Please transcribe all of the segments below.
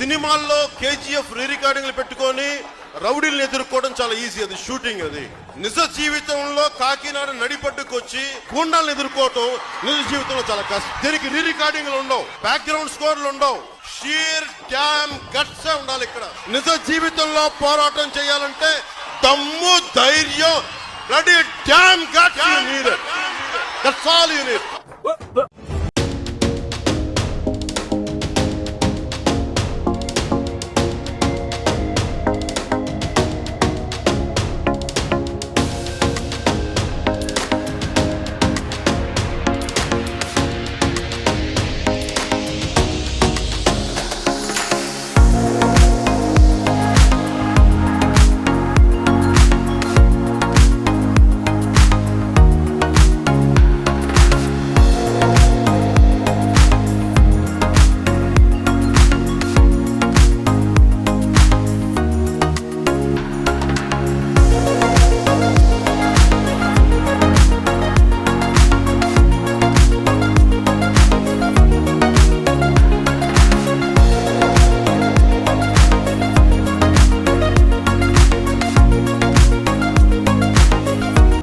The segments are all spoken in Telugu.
సినిమాల్లో కేజీఎఫ్ రీ రికార్డింగ్లు పెట్టుకొని రౌడీలను ఎదుర్కోవడం చాలా ఈజీ అది షూటింగ్ అది. నిజ జీవితంలో కాకినాడ నడిపట్టుకొచ్చి కూండాలను ఎదుర్కోవటం నిజ జీవితంలో చాలా కష్టం. దీనికి రీ రికార్డింగ్లు ఉండవు బ్యాక్గ్రౌండ్ స్కోర్లు ఉండవు. షీర్ డ్యామ్ గట్స్ ఉండాలి ఇక్కడ. నిజ జీవితంలో పోరాటం చేయాలంటే దమ్ము ధైర్యం ready damn guts that's all you need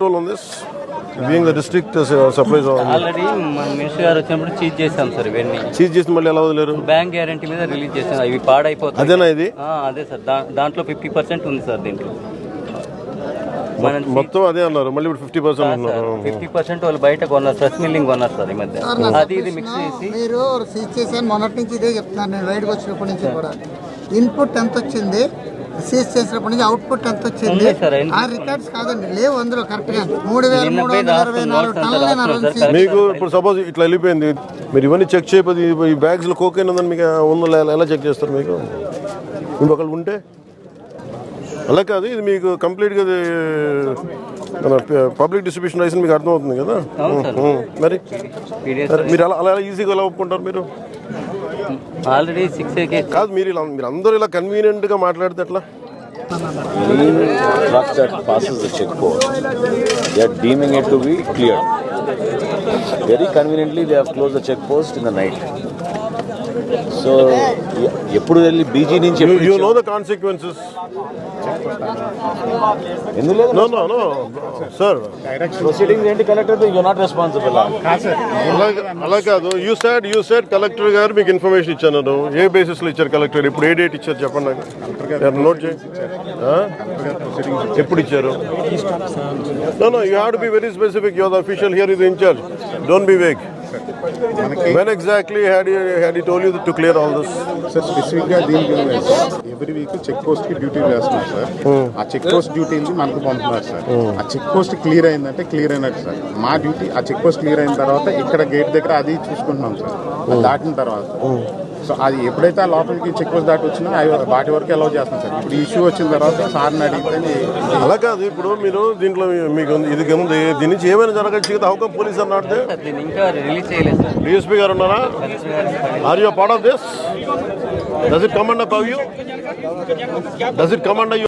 role on this? Being the district on already మన మినిస్టర్ గారు వచ్చినప్పుడు చీజ్ చేశాం సార్ ఇవన్నీ. చీజ్ చేసి మళ్ళీ ఎలా వదిలేరు? బ్యాంక్ గ్యారంటీ మీద రిలీజ్ చేసాం ఇవి పాడైపోతాయి. అదేనా ఇది? ఆ, అదే సార్. దా- దాంట్లో ఫిఫ్టీ పర్సెంట్ ఉంది సార్ దీంట్లో. మనం మొత్తం అదే అన్నారు. మళ్ళీ ఇప్పుడు ఫిఫ్టీ పర్సెంట్ అన్నారు. ఫిఫ్టీ పర్సెంట్ వాళ్ళు బయట కొన్నారు స్ట్రెస్ మిల్లింగ్ కొన్నారు సార్ ఈ మధ్య. అది ఇది మిక్స్ చేసి మీరు సీజ్ చేశాను. మొన్నటి నుంచి ఇదే చెప్తున్నాను నేను బయటకు వచ్చినప్పటి నుంచి కూడా. ఇన్పుట్ ఎంత వచ్చింది? సీజ్ చేసినప్పటి నుంచి అవుట్పుట్ ఎంత వచ్చింది? ఆ రికార్డ్స్ కాదండి లేవు అందులో కరెక్ట్గా. మూడు వేల మూడు వందల అరవై నాలుగు టన్నులు మీకు ఇప్పుడు సపోజ్ ఇట్లా వెళ్ళిపోయింది మీరు ఇవన్నీ చెక్ చేయకపోతే ఈ- బ్యాగ్స్లో కోకైన్ ఉందని మీకు ఉందో ఎలా చెక్ చేస్తారు మీకు? ఇంకొకళ్ళు ఉంటే? అలా కాదు ఇది మీకు కంప్లీట్గా ఇది మన పబ్లిక్ డిస్ట్రిబ్యూషన్ లైసెన్స్ మీకు అర్థమవుతుంది కదా? మరి? మీరు అలా అలా ఈజీగా ఎలా ఒప్పుకుంటారు మీరు? కాదు మీరు ఇలా మీరు అందరూ ఇలా కన్వీనియంట్గా మాట్లాడితే check post deeming it clear very conveniently they have the check post in the night so ఎప్పుడు వెళ్ళి బీజీ నుంచి యూ నో ద కాన్సిక్వెన్సెస్ ఎందుకు లేదు? No no no sir proceeding ఏంటి కలెక్టర్ యూ నాట్ రెస్పాన్సిబుల్ అలా కాదు. You side you side collector గారు మీకు ఇన్ఫర్మేషన్ ఇచ్చాను ఏ బేసిస్లో ఇచ్చారు కలెక్టర్ ఇప్పుడు ఏ డేట్ ఇచ్చారు చెప్పండి నాకు. నోట్ చేయండి? ఎప్పుడు ఇచ్చారు? No no you have to be very specific your official here is in charge don't be vague when exactly had had told you to clear all this sir స్పెసిఫిక్గా దీనికి ఎవ్రీ వీక్ చెక్ పోస్ట్కి డ్యూటీ వేస్తున్నారు సార్ ఆ చెక్ పోస్ట్ డ్యూటీ మనకు పంపుతున్నారు సార్ ఆ చెక్ పోస్ట్ క్లియర్ అయిందంటే క్లియర్ అయినట్టు సార్ మా డ్యూటీ ఆ చెక్ పోస్ట్ క్లియర్ అయిన తర్వాత ఇక్కడ గేట్ దగ్గర అది చూసుకుంటున్నాం సార్ అది దాటిన తర్వాత. సో అది ఎప్పుడైతే ఆ లోపలికి చెక్ పోస్ట్ దాటి వచ్చినా అవి వాటి వరకు అలౌ చేస్తాం సార్ ఇప్పుడు ఇష్యూ వచ్చిన తర్వాత సార్ని అడిగితే అలా కాదు ఇప్పుడు మీరు దీంట్లో మీకు ఇది ఉంది దీని నుంచి ఏమైనా జరగచ్చు హౌకం పోలీస్ దీన్ని ఇంకా రిలీజ్ చేయలేదు డిఎస్పీ గారు ఉన్నారా? Are you part of this does it command up you does it command you